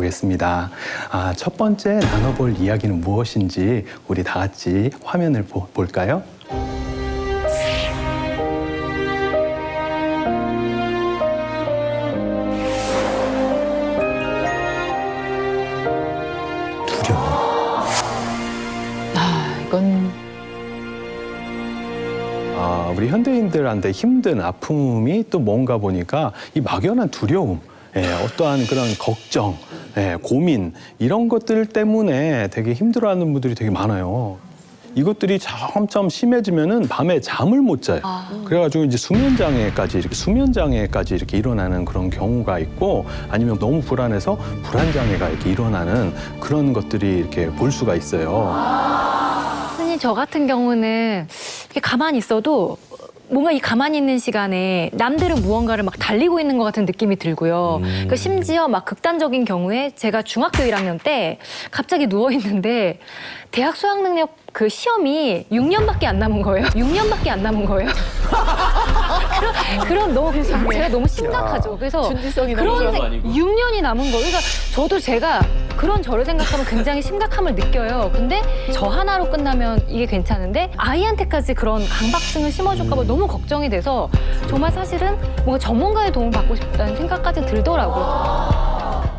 보겠습니다. 아, 첫 번째 나눠볼 이야기는 무엇인지 우리 다 같이 화면을 보- 볼까요? 두려움. 아, 이건 아, 우리 현대인들한테 힘든 아픔이 또 뭔가 보니까 이 막연한 두려움, 예, 어떠한 그런 걱정, 예, 고민 이런 것들 때문에 되게 힘들어하는 분들이 되게 많아요. 이것들이 점점 심해지면은 밤에 잠을 못 자요. 그래가지고 이제 수면 장애까지 이렇게 수면 장애까지 이렇게 일어나는 그런 경우가 있고 아니면 너무 불안해서 불안 장애가 이렇게 일어나는 그런 것들이 이렇게 볼 수가 있어요. 흔히 저 같은 경우는 이렇게 가만히 있어도 뭔가 이 가만히 있는 시간에 남들은 무언가를 막 달리고 있는 것 같은 느낌이 들고요. 그 심지어 막 극단적인 경우에 제가 중학교 1학년 때 갑자기 누워 있는데 대학 수학 능력 그 시험이 6년밖에 안 남은 거예요. 6년밖에 안 남은 거예요. 그런, 그런 너무 제가 너무 심각하죠. 그래서 준비성이 너무 그런 좋은 거 생- 6년이 남은 거. 그러니까 저도 제가 그런 저를 생각하면 굉장히 심각함을 느껴요. 근데 저 하나로 끝나면 이게 괜찮은데 아이한테까지 그런 강박증을 심어줄까 봐 너무 걱정이 돼서 정말 사실은 뭔가 전문가의 도움을 받고 싶다는 생각까지 들더라고요.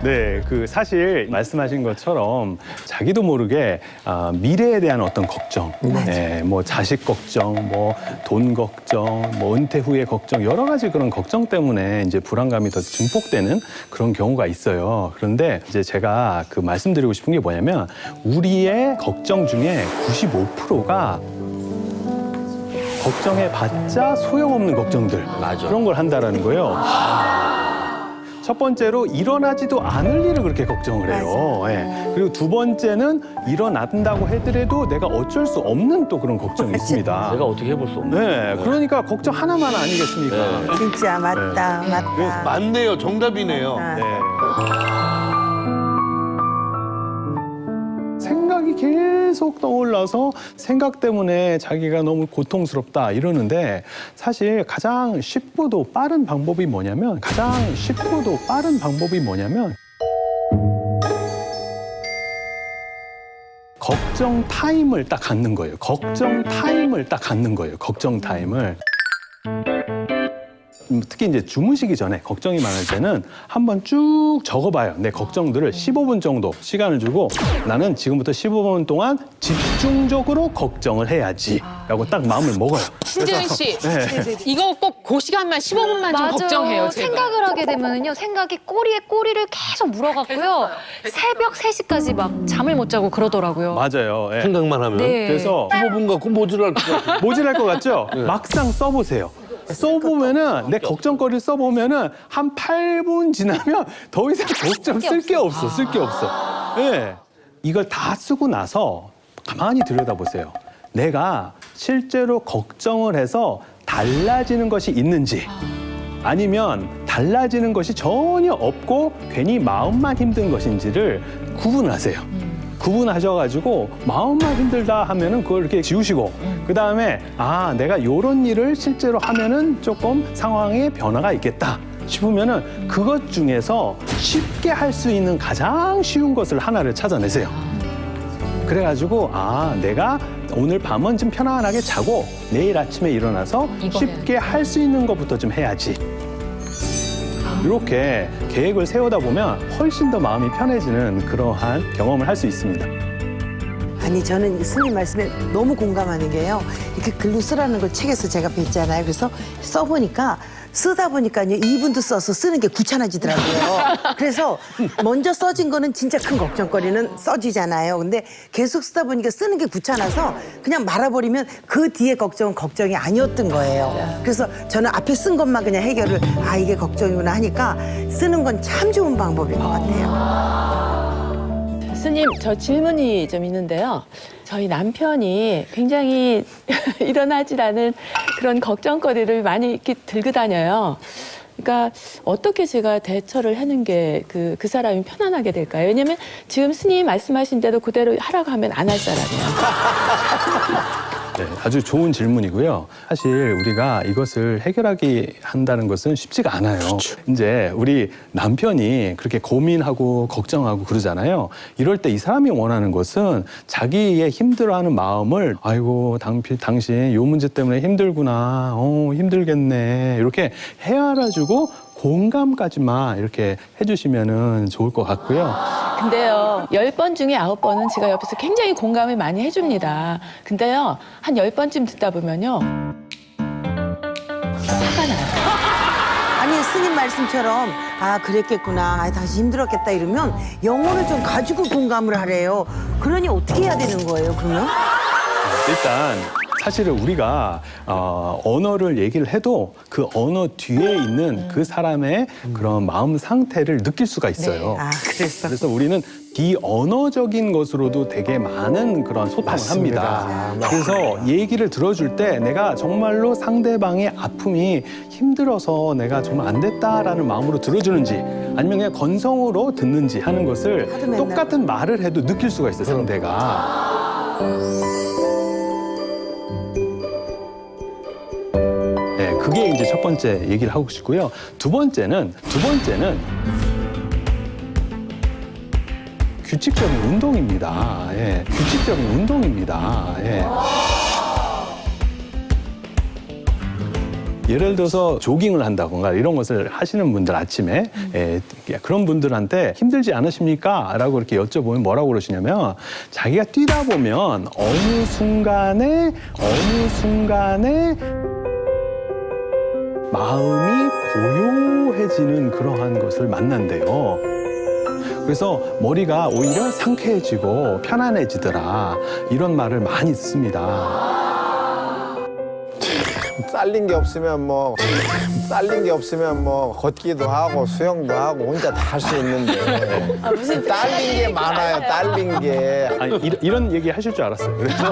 네, 그 사실 말씀하신 것처럼 자기도 모르게 아, 미래에 대한 어떤 걱정, 네, 뭐 자식 걱정, 뭐 돈 걱정, 뭐 은퇴 후의 걱정 여러 가지 그런 걱정 때문에 이제 불안감이 더 증폭되는 그런 경우가 있어요. 그런데 이제 제가 그 말씀드리고 싶은 게 뭐냐면 우리의 걱정 중에 95%가 걱정해봤자 소용없는 걱정들 맞아. 그런 걸 한다라는 거예요. 첫 번째로 일어나지도 않을 일을 그렇게 걱정을 해요. 예. 그리고 두 번째는 일어난다고 하더라도 내가 어쩔 수 없는 또 그런 걱정이 있습니다. 내가 어떻게 해볼 수 없네. 네, 그러니까 걱정 하나만 아니겠습니까? 네. 진짜 맞다 맞다. 맞네요. 정답이네요. 아. 네. 계속 떠올라서 생각 때문에 자기가 너무 고통스럽다 이러는데 사실 가장 쉽고도 빠른 방법이 뭐냐면 가장 쉽고도 빠른 방법이 뭐냐면 걱정 타임을 딱 갖는 거예요. 걱정 타임을 딱 갖는 거예요. 걱정 타임을. 음, 특히 이제 주무시기 전에 걱정이 많을 때는 한번 쭉 적어봐요. 내 걱정들을 15분 정도 시간을 주고 나는 지금부터 15분 동안 집중적으로 걱정을 해야지. 라고 딱 마음을 먹어요. 신재윤 씨 네. 이거 꼭 그 시간만 15분만 좀 걱정해요. 제발. 생각을 하게 되면요. 생각이 꼬리에 꼬리를 계속 물어갖고요. 새벽 3시까지 막 잠을 못 자고 그러더라고요. 맞아요. 예. 생각만 하면. 네. 그래서 15분 갖고 모질할 것 같아. 모질할 것 같죠? 막상 써보세요. 써보면은 내 걱정거리를 써보면은 한 8분 지나면 더 이상 걱정 쓸 게 없어, 쓸 게 없어. 예. 이걸 다 쓰고 나서 가만히 들여다보세요. 내가 실제로 걱정을 해서 달라지는 것이 있는지 아니면 달라지는 것이 전혀 없고 괜히 마음만 힘든 것인지를 구분하세요. 구분하셔가지고 마음만 힘들다 하면은 그걸 이렇게 지우시고 그 다음에 아 내가 요런 일을 실제로 하면은 조금 상황에 변화가 있겠다 싶으면은 그것 중에서 쉽게 할 수 있는 가장 쉬운 것을 하나를 찾아내세요. 그래가지고 아 내가 오늘 밤은 좀 편안하게 자고 내일 아침에 일어나서 이거 쉽게 할 수 있는 것부터 좀 해야지. 이렇게 계획을 세우다 보면 훨씬 더 마음이 편해지는 그러한 경험을 할 수 있습니다. 아니 저는 스님 말씀에 너무 공감하는 게요. 이렇게 글로 쓰라는 걸 책에서 제가 뵀잖아요. 그래서 써보니까 쓰다 보니까요 2분도 써서 쓰는 게 귀찮아지더라고요. 그래서 먼저 써진 거는 진짜 큰 걱정거리는 써지잖아요. 근데 계속 쓰다 보니까 쓰는 게 귀찮아서 그냥 말아버리면 그 뒤에 걱정은 걱정이 아니었던 거예요. 그래서 저는 앞에 쓴 것만 그냥 해결을 아 이게 걱정이구나 하니까 쓰는 건 참 좋은 방법인 것 같아요. 스님, 저 질문이 좀 있는데요. 저희 남편이 굉장히 일어나질 않은 그런 걱정거리를 많이 이렇게 들고 다녀요. 그러니까 어떻게 제가 대처를 하는 게 그 그 사람이 편안하게 될까요? 왜냐면 지금 스님 말씀하신 대로 그대로 하라고 하면 안 할 사람이에요. 네, 아주 좋은 질문이고요. 사실 우리가 이것을 해결하기 한다는 것은 쉽지가 않아요. 이제 우리 남편이 그렇게 고민하고 걱정하고 그러잖아요. 이럴 때 이 사람이 원하는 것은 자기의 힘들어하는 마음을 아이고 당, 당신 요 문제 때문에 힘들구나. 어, 힘들겠네. 이렇게 헤아려주고 공감까지만 이렇게 해주시면은 좋을 것 같고요. 근데요, 열 번 중에 아홉 번은 제가 옆에서 굉장히 공감을 많이 해줍니다. 근데요, 한 열 번쯤 듣다 보면요. 화가 나요. 아니 스님 말씀처럼 아 그랬겠구나 아, 당신 힘들었겠다 이러면 영혼을 좀 가지고 공감을 하래요 그러니 어떻게 해야 되는 거예요 그러면? 일단 사실은 우리가 어, 언어를 얘기를 해도 그 언어 뒤에 있는 그 사람의 그런 마음 상태를 느낄 수가 있어요. 아 그랬어 그래서 우리는 비언어적인 것으로도 되게 많은 그런 소통을 맞습니다. 합니다. 그래서 얘기를 들어줄 때 내가 정말로 상대방의 아픔이 힘들어서 내가 정말 안 됐다라는 마음으로 들어주는지 아니면 그냥 건성으로 듣는지 하는 것을. 똑같은 말을 해도 느낄 수가 있어요, 상대가. 그게 이제 첫 번째 얘기를 하고 싶고요. 두 번째는 두 번째는 규칙적인 운동입니다. 예, 규칙적인 운동입니다. 예. 예를 들어서 조깅을 한다던가 이런 것을 하시는 분들 아침에 예, 그런 분들한테 힘들지 않으십니까? 라고 이렇게 여쭤보면 뭐라고 그러시냐면 자기가 뛰다 보면 어느 순간에 어느 순간에 마음이 고요해지는 그러한 것을 만난대요. 그래서 머리가 오히려 상쾌해지고 편안해지더라. 이런 말을 많이 듣습니다. 잘린 게 없으면 뭐 잘린 게 없으면 뭐 걷기도 하고 수영도 하고 혼자 다 할 수 있는데 무슨 딸린 게 많아요 딸린 게 아니, 이- 이런 얘기 하실 줄 알았어요. 그래서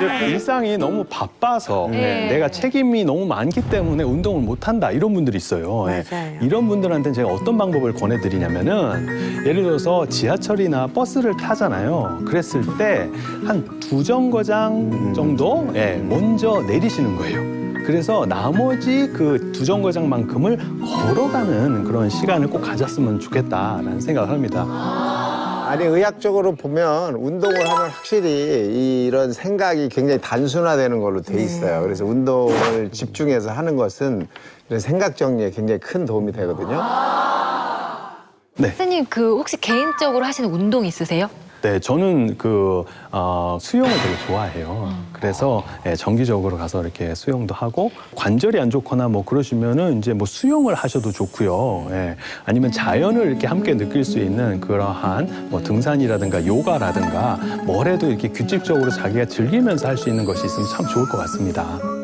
네. 일상이 너무 바빠서 네. 내가 책임이 너무 많기 때문에 운동을 못 한다 이런 분들이 있어요. 예. 맞아요. 이런 분들한테는 제가 어떤 방법을 권해드리냐면은 예를 들어서 지하철이나 버스를 타잖아요. 그랬을 때 한 두 정거장 정도 예, 먼저 내리시는 거예요. 그래서 나머지 그 두 정거장만큼을 걸어가는 그런 시간을 꼭 가졌으면 좋겠다라는 생각을 합니다. 아니 의학적으로 보면 운동을 하면 확실히 이런 생각이 굉장히 단순화되는 걸로 돼 있어요 그래서 운동을 집중해서 하는 것은 이런 생각 정리에 굉장히 큰 도움이 되거든요 선생님 그 혹시 개인적으로 하시는 운동 있으세요? 네, 저는 그 어, 수영을 되게 좋아해요. 그래서 예, 정기적으로 가서 이렇게 수영도 하고 관절이 안 좋거나 뭐 그러시면은 이제 뭐 수영을 하셔도 좋고요. 예, 아니면 자연을 이렇게 함께 느낄 수 있는 그러한 뭐 등산이라든가 요가라든가 뭐래도 이렇게 규칙적으로 자기가 즐기면서 할 수 있는 것이 있으면 참 좋을 것 같습니다.